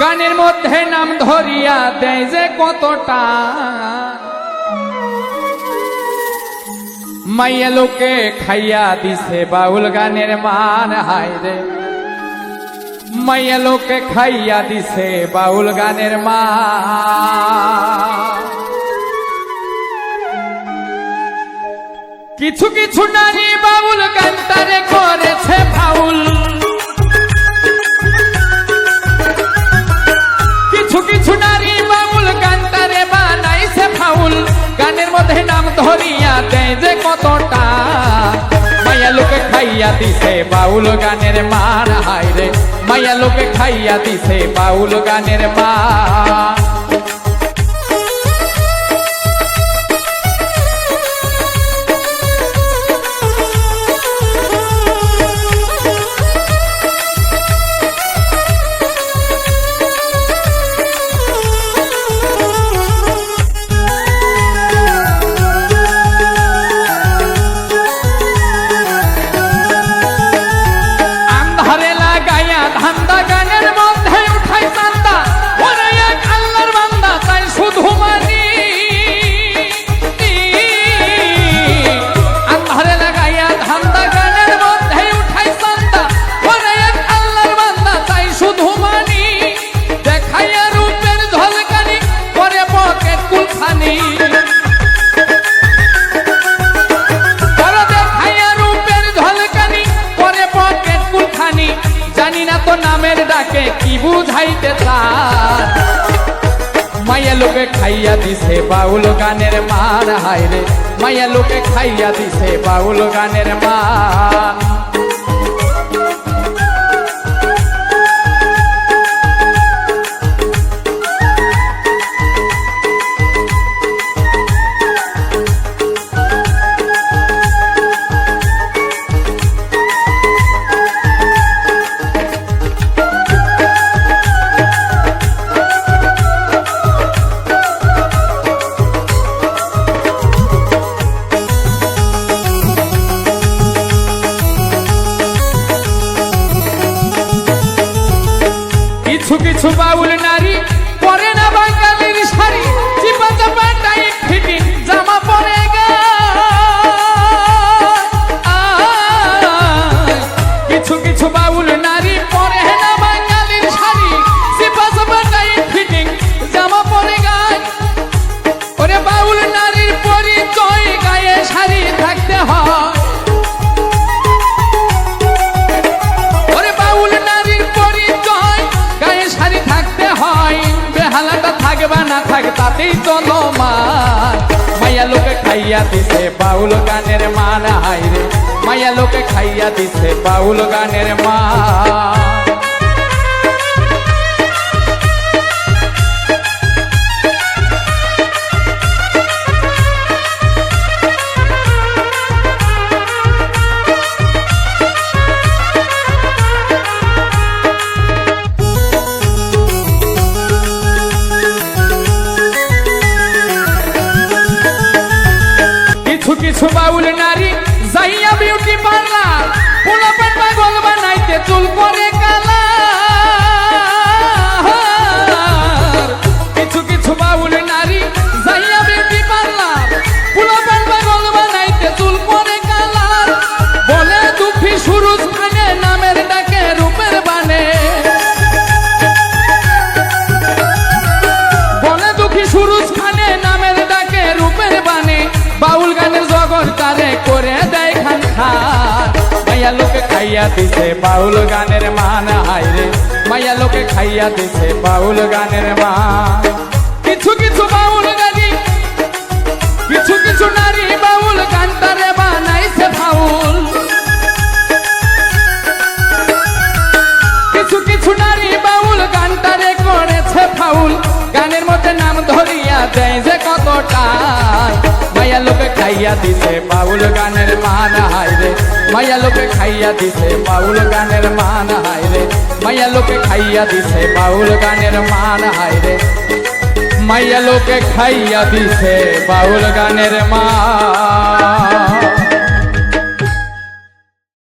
গানের মধ্যে নাম ধরিয়া দেয় যে কতটা। মাইয়া লোকে খাইয়া দিছে বাউল গানের মান, হায় রে। মাইয়া লোকে খাইয়া দিছে বাউল গানের মান। কিছু কিছু নারী বাউল গান্তারে করেছে ফাউল। কিছু কিছু নারী বাউল গান্তারে বানাইছে ফাউল। গানের মধ্যে নাম ধরিয়া দেয় যে কতটা। মায়া লোকে খাইয়া দিছে বাউল গানের মান হায় রে। মায়া লোকে খাইয়া দিছে বাউল গানের মান লোকে খাইয়া দিছে বাউল গানের মার হায় রে মায়া লোকে খাইয়া দিছে বাউল গানের মান কিছু কিছু বাউল নারী থাকবে না থাক, তাতেই চলমান মায়া লোকে খাইয়া দিছে, বাউল গানের মান হাইরে মায়া লোকে খাইয়া দিছে, বাউল গানের মান। খাইয়া দিছে বাউল গানের মান হাইরে মাইয়া লোকে খাইয়া দিছে বাউল গানের মান। খাইয়া দিছে, বাউল গানের মান হাইরে মায়া লোকে খাইয়া দিছে, বাউল গানের মান হাইরে মায়া লোকে খাইয়া দিছে, বাউল গানের মান হাইরে মাইয়া লোকে খাইয়া দিছে, বাউল গানের মা